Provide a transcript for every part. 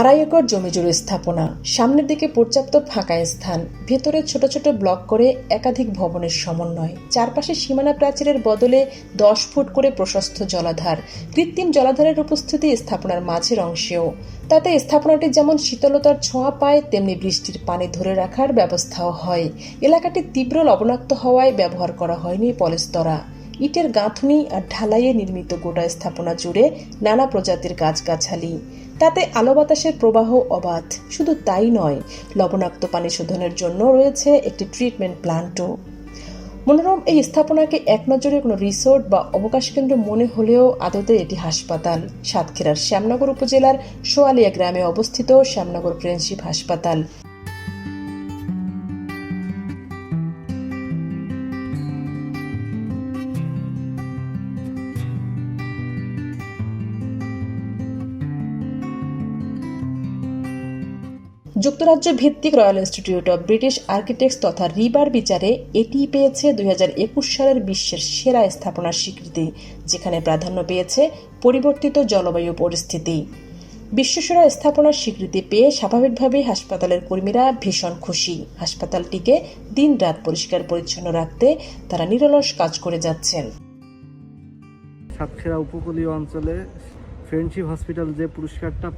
আড়াই একর জমি জুড়ে স্থাপনা, সামনের দিকে পর্যাপ্ত ফাঁকা স্থান, ভেতরে ছোট ছোট ব্লক করে একাধিক ভবনের সমন্বয়। চারপাশে সীমানা প্রাচীরের বদলে দশ ফুট করে প্রশস্ত জলাধার, কৃত্রিম জলাধারের উপস্থিতি স্থাপনার মাঝের অংশেও। তাতে স্থাপনাটি যেমন শীতলতার ছোঁয়া পায়, তেমনি বৃষ্টির পানি ধরে রাখার ব্যবস্থাও হয়। এলাকাটি তীব্র লবণাক্ত হওয়ায় ব্যবহার করা হয়নি পলেস্তরা। ইটের গাঁথনি আর ঢালাইয়ে নির্মিত গোটা স্থাপনা জুড়ে নানা প্রজাতির গাছগাছালি। তাতে আলো বাতাসের প্রবাহ অবাধ। শুধু তাই নয়, লবণাক্ত পানি শোধনের জন্য রয়েছে একটি ট্রিটমেন্ট প্ল্যান্টও মনোরম এই স্থাপনাকে এক নজরে কোনো রিসোর্ট বা অবকাশ কেন্দ্র মনে হলেও আদতে এটি হাসপাতাল। সাতক্ষীরার শ্যামনগর উপজেলার সোয়ালিয়া গ্রামে অবস্থিত শ্যামনগর ফ্রেন্ডশিপ হাসপাতাল। যুক্তরাজ্য ভিত্তিক Royal Institute of British Architects তথা রিবার বিচারে এটি পেয়েছে দুই হাজার একুশ সালের বিশ্বের সেরা স্থাপনার স্বীকৃতি, যেখানে প্রাধান্য পেয়েছে পরিবর্তিত জলবায়ু পরিস্থিতি। বিশ্বসেরা স্থাপনার স্বীকৃতি পেয়ে স্বাভাবিকভাবেই হাসপাতালের কর্মীরা ভীষণ খুশি। হাসপাতালটিকে দিন রাত পরিষ্কার পরিচ্ছন্ন রাখতে তারা নিরলস কাজ করে যাচ্ছেন। সাতক্ষীরা উপকূলীয় অঞ্চলে ফ্রেন্ডশিপ হসপিটাল যে পুরস্কারটা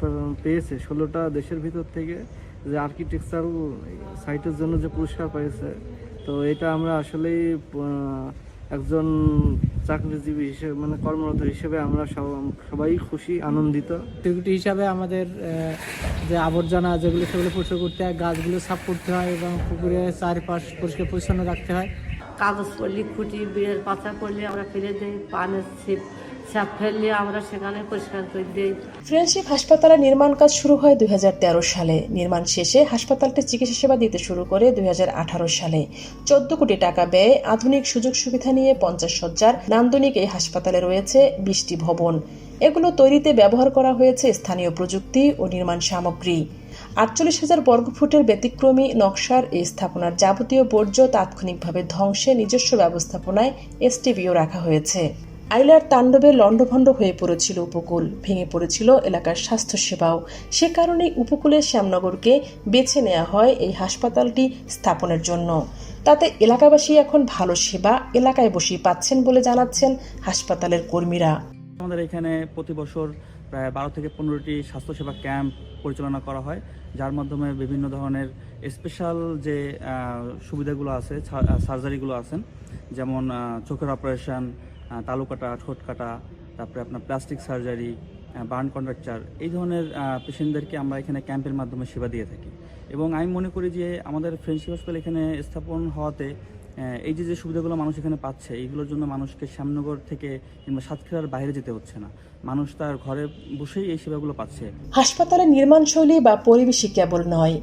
পেয়েছে, ষোলোটা দেশের ভিতর থেকে যে আর্কিটেকচার সাইটের জন্য যে পুরস্কার পেয়েছে তো এটা আমরা আসলেই একজন চাকরিজীবী হিসেবে মানে কর্মরত হিসেবে আমরা সব- সবাই খুশি আনন্দিত। সিকিউরিটি হিসাবে আমাদের যে আবর্জনা যেগুলো সেগুলো পরিষ্কার করতে হয় গাছগুলো সাফ করতে হয় এবং পুকুরে চারিপাশ পরিষ্কার পরিচ্ছন্ন রাখতে হয়। কাগজ পড়লে খুঁটি বিড়ের পাতা পড়লে আমরা ফেলে দিই পানের ছিপ। ফ্রেন্ডশিপ হাসপাতালের নির্মাণ কাজ শুরু হয় দু হাজার তেরো সালে। নির্মাণ শেষে হাসপাতালটি চিকিৎসা সেবা দিতে শুরু করে দু হাজার আঠারো সালে। চোদ্দ কোটি টাকা ব্যয়ে আধুনিক সুযোগ সুবিধা নিয়ে পঞ্চাশ সজ্জার নান্দনিক এই হাসপাতালে রয়েছে বিশটি ভবন। এগুলো তৈরিতে ব্যবহার করা হয়েছে স্থানীয় প্রযুক্তি ও নির্মাণ সামগ্রী। আটচল্লিশ হাজার বর্গফুটের ব্যতিক্রমী নকশার এই স্থাপনার যাবতীয় বর্জ্য তাৎক্ষণিকভাবে ধ্বংসে নিজস্ব ব্যবস্থাপনায় এসটিভিও রাখা হয়েছে। আইলার তাণ্ডবে লণ্ডভণ্ড হয়ে পড়েছিল উপকূল, ভেঙে পড়েছিল এলাকার স্বাস্থ্যসেবাও। সে কারণে উপকূলের শ্যামনগরকে বেছে নেওয়া হয় এই হাসপাতালটি স্থাপনের জন্য। তাতে এলাকাবাসী এখন ভালো সেবা এলাকায় বসেই পাচ্ছেন বলে জানাচ্ছেন হাসপাতালের কর্মীরা। আমাদের এখানে প্রতি বছর প্রায় বারো থেকে পনেরোটি স্বাস্থ্যসেবা ক্যাম্প পরিচালনা করা হয়, যার মাধ্যমে বিভিন্ন ধরনের স্পেশাল যে সুবিধাগুলো আছে সার্জারিগুলো আছেন, যেমন চোখের অপারেশন তালু কাটা, ঠোঁট কাটা, তারপরে আপনার প্লাস্টিক সার্জারি বার্ন কন্ট্রাকচার এই ধরনের পেশেন্টদেরকে আমরা এখানে ক্যাম্পের মাধ্যমে সেবা দিয়ে থাকি। এবং আমি মনে করি যে আমাদের ফ্রেন্ডশিপ হসপিটাল এখানে স্থাপন হওয়াতে এই যে যে সুবিধাগুলো মানুষ এখানে পাচ্ছে, এইগুলোর জন্য মানুষকে শ্যামনগর থেকে কিংবা সাতক্ষীরার বাইরে যেতে হচ্ছে না। মানুষ তার ঘরে বসেই এই সেবাগুলো পাচ্ছে। হাসপাতালের নির্মাণশৈলী বা পরিবেশই কেবল নয়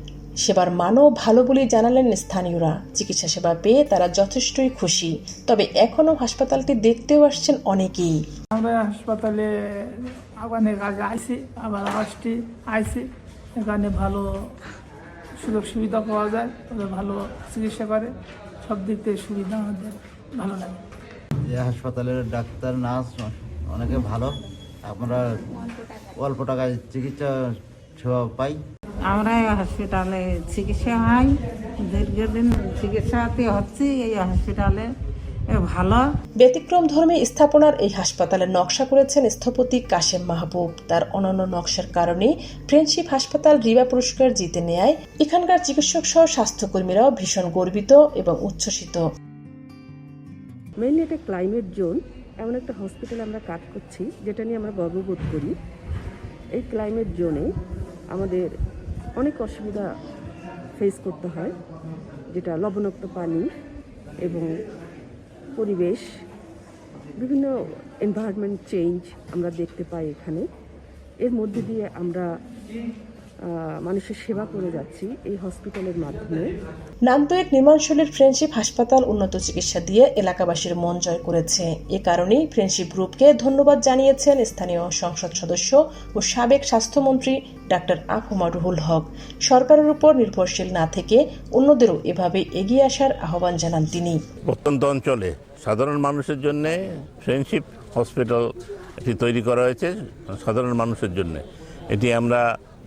সেবার মানও ভালো বলেই জানালেন স্থানীয়রা। চিকিৎসা সেবা পেয়ে তারা যথেষ্টই খুশি। তবে এখনও হাসপাতালটি দেখতেও আসছেন অনেকেই। আমরা হাসপাতালে অনেক আগে আইসি আবার আসছি আইসি এখানে ভালো সুযোগ সুবিধা পাওয়া যায় ভালো চিকিৎসা করে। সব দিক থেকে সুবিধা আমাদের ভালো লাগে। যে হাসপাতালের ডাক্তার নার্স অনেকে ভালো। আমরা অল্প টাকায় চিকিৎসা সেবা পাই। আমরা এই হসপিটালে চিকিৎসা হয়। দীর্ঘদিন চিকিৎসাতে হচ্ছে এই হসপিটালে ভালো। ব্যতিক্রম ধর্মী স্থাপনার এই হাসপাতালের নকশা করেছেন স্থপতি কাশেম মাহবুব। তার অনন্য নকশার কারণে ফ্রেন্ডশিপ হাসপাতাল রিবা পুরস্কার জিতে নেয়। এখানকার চিকিৎসক সহ স্বাস্থ্যকর্মীরাও ভীষণ গর্বিত এবং উচ্ছ্বসিত। মেইনলি এটা ক্লাইমেট জোন এমন একটা হসপিটালে আমরা কাজ করছি যেটা নিয়ে আমরা গর্ববোধ করি। এই ক্লাইমেট জোনে আমাদের অনেক অসুবিধা ফেস করতে হয়, যেটা লবণাক্ত পানি এবং পরিবেশ, বিভিন্ন এনভায়রনমেন্ট চেঞ্জ আমরা দেখতে পাই এখানে। এর মধ্যে দিয়ে আমরা মানুষের সেবা করে যাচ্ছি এই হসপিটালের মাধ্যমে। নান্দয়ের নির্মাণশৈলীর ফ্রেন্ডশিপ হাসপাতাল উন্নত চিকিৎসা দিয়ে এলাকাবাসীর মন জয় করেছে। এ কারণেই ফ্রেন্ডশিপ গ্রুপকে ধন্যবাদ জানিয়েছেন স্থানীয় সংসদ সদস্য ও সাবেক স্বাস্থ্যমন্ত্রী ডাক্তার আফুমা রুহুল হক। সরকারের উপর নির্ভরশীল না থেকে অন্যদেরও এভাবে এগিয়ে আসার আহ্বান জানান তিনি। প্রত্যন্ত অঞ্চলে সাধারণ মানুষের জন্য ফ্রেন্ডশিপ হসপিটাল এটি তৈরি করা হয়েছে সাধারণ মানুষের জন্য। এটি আমরা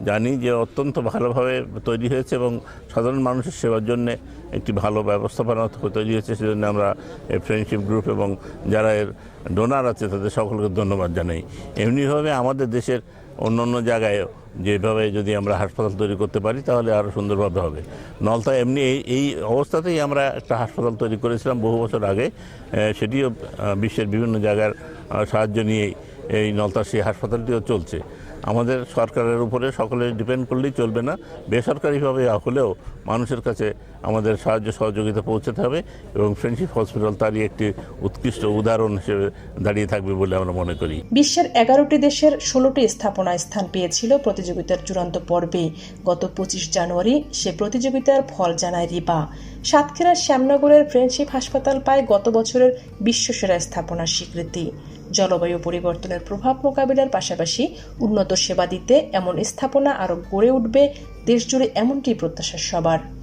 জানি যে অত্যন্ত ভালোভাবে তৈরি হয়েছে এবং সাধারণ মানুষের সেবার জন্য একটি ভালো ব্যবস্থাপনা তৈরি হয়েছে, সেজন্য আমরা এই ফ্রেন্ডশিপ গ্রুপ এবং যারা এর ডোনার আছে তাদের সকলকে ধন্যবাদ জানাই। এমনিভাবে আমাদের দেশের অন্য অন্য জায়গায় যেভাবে যদি আমরা হাসপাতাল তৈরি করতে পারি, তাহলে আরও সুন্দরভাবে হবে। নলতা, এমনি এই এই অবস্থাতেই আমরা একটা হাসপাতাল তৈরি করেছিলাম বহু বছর আগে। সেটিও বিশ্বের বিভিন্ন জায়গার সাহায্য নিয়েই। এই নলতার সেই হাসপাতালটিও চলছে। আমাদের সরকারের উপরে সকলে ডিপেন্ড করলেই চলবে না। বেসরকারিভাবে হলেও মানুষের কাছে আমাদের সাহায্য সহযোগিতা পৌঁছাতে হবে এবং ফ্রেন্ডশিপ হসপিটাল তারই একটি উৎকৃষ্ট উদাহরণ হিসেবে দাঁড়িয়ে থাকবে বলে আমরা মনে করি। বিশ্বের এগারোটি দেশের ষোলোটি স্থাপনায় স্থান পেয়েছিল প্রতিযোগিতার চূড়ান্ত পর্বে। গত পঁচিশ জানুয়ারি সে প্রতিযোগিতার ফল জানায় রিবা। সাতক্ষীরার শ্যামনগরের ফ্রেন্ডশিপ হাসপাতাল পায় গত বছরের বিশ্বসেরা স্থাপনার স্বীকৃতি। জলবায়ু পরিবর্তনের প্রভাব মোকাবিলার পাশাপাশি উন্নত সেবা দিতে এমন স্থাপনা আরও গড়ে উঠবে দেশজুড়ে এমনটি প্রত্যাশা সবার।